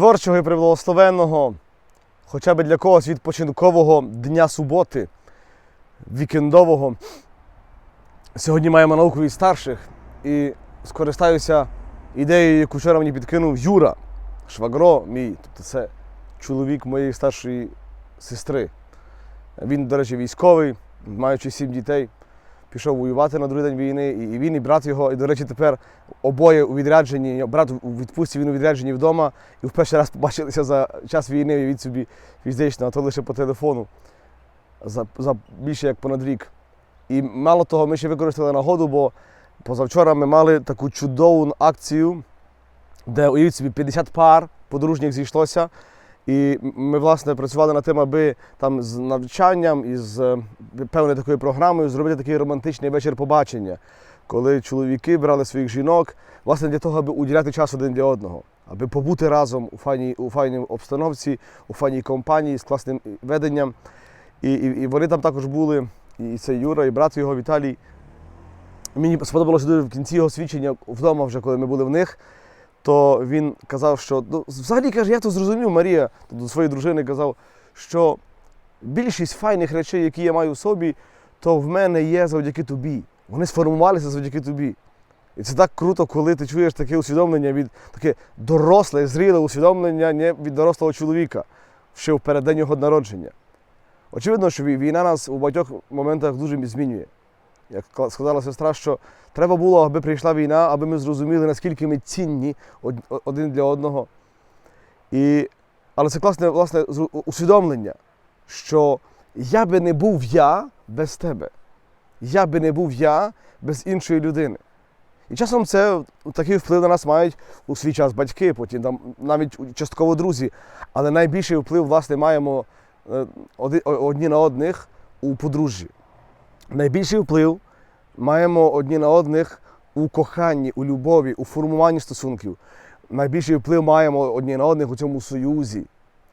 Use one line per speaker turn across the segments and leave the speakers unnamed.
творчого і приблагословенного, хоча б для когось відпочинкового дня суботи, вікендового. Сьогодні маємо науку від старших і скористаюся ідеєю, яку вчора мені підкинув Юра, швагро мій, тобто це чоловік моєї старшої сестри. Він, до речі, військовий, маючи сім дітей, пішов воювати на другий день війни. І він, і брат його, і, до речі, тепер обоє у відрядженні. Брат у відпустці, він у відрядженні вдома. І в перший раз побачилися за час війни від собі фізично, а то лише по телефону за, за більше як понад рік. І мало того, ми ще використали нагоду, бо позавчора ми мали таку чудову акцію, де уявіть собі 50 пар подружніх зійшлося. І ми, власне, працювали над тим, аби там з навчанням і з певною такою програмою зробити такий романтичний вечір побачення, коли чоловіки брали своїх жінок, власне, для того, аби уділяти час один для одного, аби побути разом у файній, у файній обстановці, у файній компанії з класним веденням. І, і, і вони там також були, і це Юра, і брат його Віталій. Мені сподобалося дуже в кінці його свідчення вдома, вже коли ми були в них то він казав, що ну, взагалі каже, я то зрозумів, Марія, то до своєї дружини казав, що більшість файних речей, які я маю в собі, то в мене є завдяки тобі. Вони сформувалися завдяки тобі. І це так круто, коли ти чуєш таке усвідомлення від таке доросле, зріле усвідомлення не від дорослого чоловіка ще в переддень його народження. Очевидно, що війна нас у багатьох моментах дуже змінює. Як сказала сестра, що треба було, аби прийшла війна, аби ми зрозуміли, наскільки ми цінні один для одного. І, Але це класне власне, усвідомлення, що я би не був я без тебе. Я би не був я без іншої людини. І часом це такий вплив на нас мають у свій час батьки, потім там навіть частково друзі. Але найбільший вплив, власне, маємо е, одні на одних у подружжі. Найбільший вплив маємо одні на одних у коханні, у любові, у формуванні стосунків. Найбільший вплив маємо одні на одних у цьому союзі,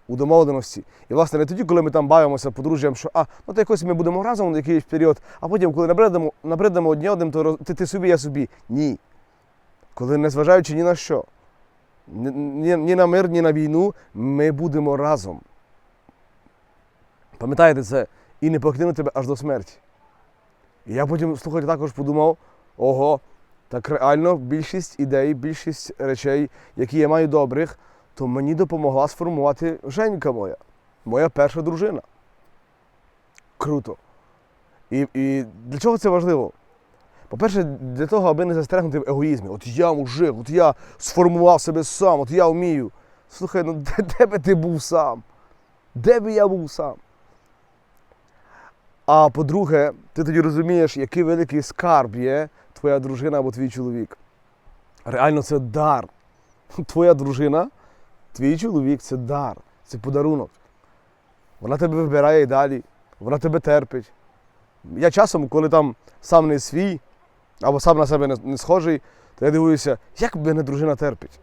у домовленості. І, власне, не тоді, коли ми там бавимося подружжям, що а, ну то якось ми будемо разом на якийсь період, а потім, коли набридемо, набридемо одні одним, то ти, ти собі, я собі. Ні. Коли, незважаючи ні на що, ні, ні, ні на мир, ні на війну, ми будемо разом. Пам'ятаєте це і не покину тебе аж до смерті. І я потім, слухайте, також подумав: ого, так реально більшість ідей, більшість речей, які я маю добрих, то мені допомогла сформувати Женька моя, моя перша дружина. Круто. І і для чого це важливо? По-перше, для того, аби не застрягнути в егоїзмі. От я мужик, от я сформував себе сам, от я вмію. Слухай, ну де, де би ти був сам? Де би я був сам? А по-друге, ти тоді розумієш, який великий скарб є твоя дружина або твій чоловік. Реально, це дар. Твоя дружина, твій чоловік це дар, це подарунок. Вона тебе вибирає і далі, вона тебе терпить. Я часом, коли там сам не свій, або сам на себе не схожий, то я дивуюся, як мене дружина терпить.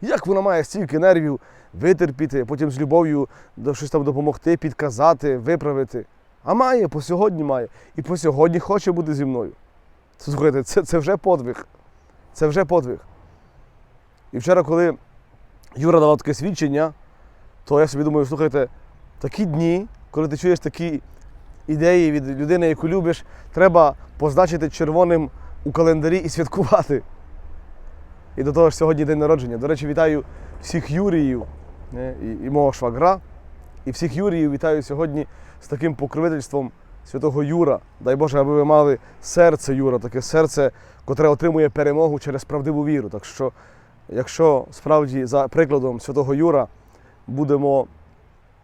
Як вона має стільки нервів витерпіти, потім з любов'ю щось там допомогти, підказати, виправити. А має, по сьогодні має. І по сьогодні хоче бути зі мною. Слухайте, це це вже подвиг. Це вже подвиг. І вчора, коли Юра давав таке свідчення, то я собі думаю, слухайте, такі дні, коли ти чуєш такі ідеї від людини, яку любиш, треба позначити червоним у календарі і святкувати. І до того ж сьогодні день народження. До речі, вітаю всіх Юріїв і, і мого швагра. І всіх Юріїв вітаю сьогодні з таким покровительством святого Юра. Дай Боже, аби ви мали серце Юра, таке серце, котре отримує перемогу через правдиву віру. Так що, якщо справді за прикладом святого Юра будемо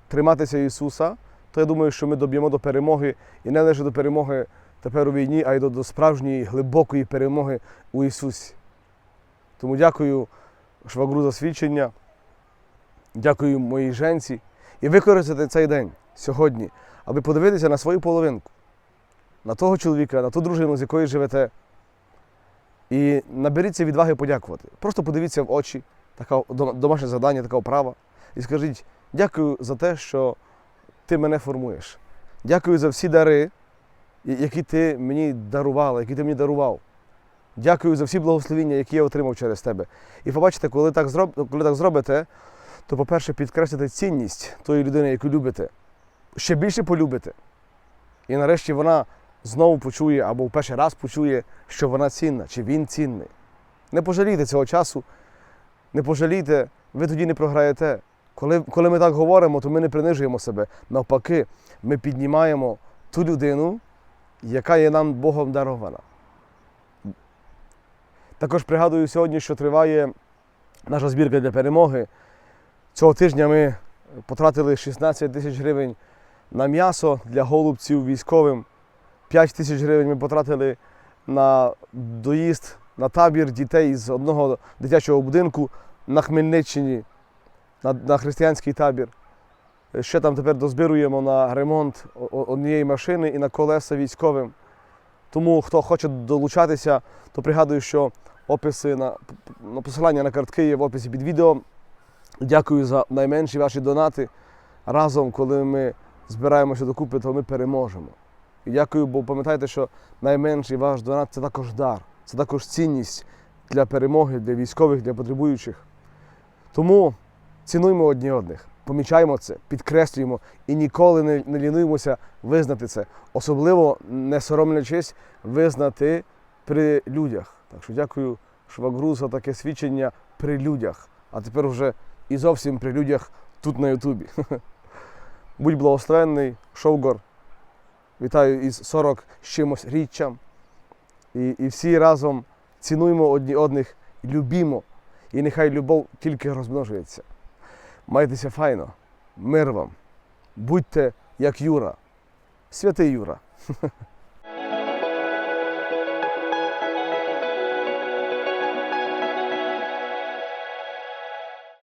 триматися Ісуса, то я думаю, що ми доб'ємо до перемоги і не лише до перемоги тепер у війні, а й до, до справжньої глибокої перемоги у Ісусі. Тому дякую швагру за свідчення, дякую моїй женці і використати цей день сьогодні, аби подивитися на свою половинку, на того чоловіка, на ту дружину, з якою живете. І наберіться відваги подякувати. Просто подивіться в очі, така домашнє завдання, така вправа, і скажіть, дякую за те, що ти мене формуєш. Дякую за всі дари, які ти мені дарувала, які ти мені дарував. Дякую за всі благословіння, які я отримав через тебе. І побачите, коли так зроб... коли так зробите, то, по-перше, підкреслити цінність тої людини, яку любите, ще більше полюбите. І нарешті вона знову почує або в перший раз почує, що вона цінна, чи він цінний. Не пожалійте цього часу, не пожалійте, ви тоді не програєте. Коли, коли ми так говоримо, то ми не принижуємо себе. Навпаки, ми піднімаємо ту людину, яка є нам Богом дарована. Також пригадую сьогодні, що триває наша збірка для перемоги. Цього тижня ми потратили 16 тисяч гривень на м'ясо для голубців військовим. 5 тисяч гривень ми потратили на доїзд на табір дітей з одного дитячого будинку на Хмельниччині, на, на християнський табір. Ще там тепер дозбируємо на ремонт однієї машини і на колеса військовим. Тому хто хоче долучатися, то пригадую, що описи на, на посилання на картки є в описі під відео. Дякую за найменші ваші донати. Разом, коли ми збираємося докупи, то ми переможемо. Дякую, бо пам'ятайте, що найменший ваш донат це також дар, це також цінність для перемоги, для військових, для потребуючих. Тому цінуємо одні одних, помічаємо це, підкреслюємо і ніколи не, не лінуємося визнати це, особливо не соромлячись визнати при людях. Так що дякую Швагру за таке свідчення при людях, а тепер вже і зовсім при людях тут на Ютубі. Будь благословенний, Шовгор. Вітаю із 40 з чимось річчям. І, і всі разом цінуємо одні одних, любімо. І нехай любов тільки розмножується. Майтеся файно, мир вам. Будьте як Юра, святий Юра.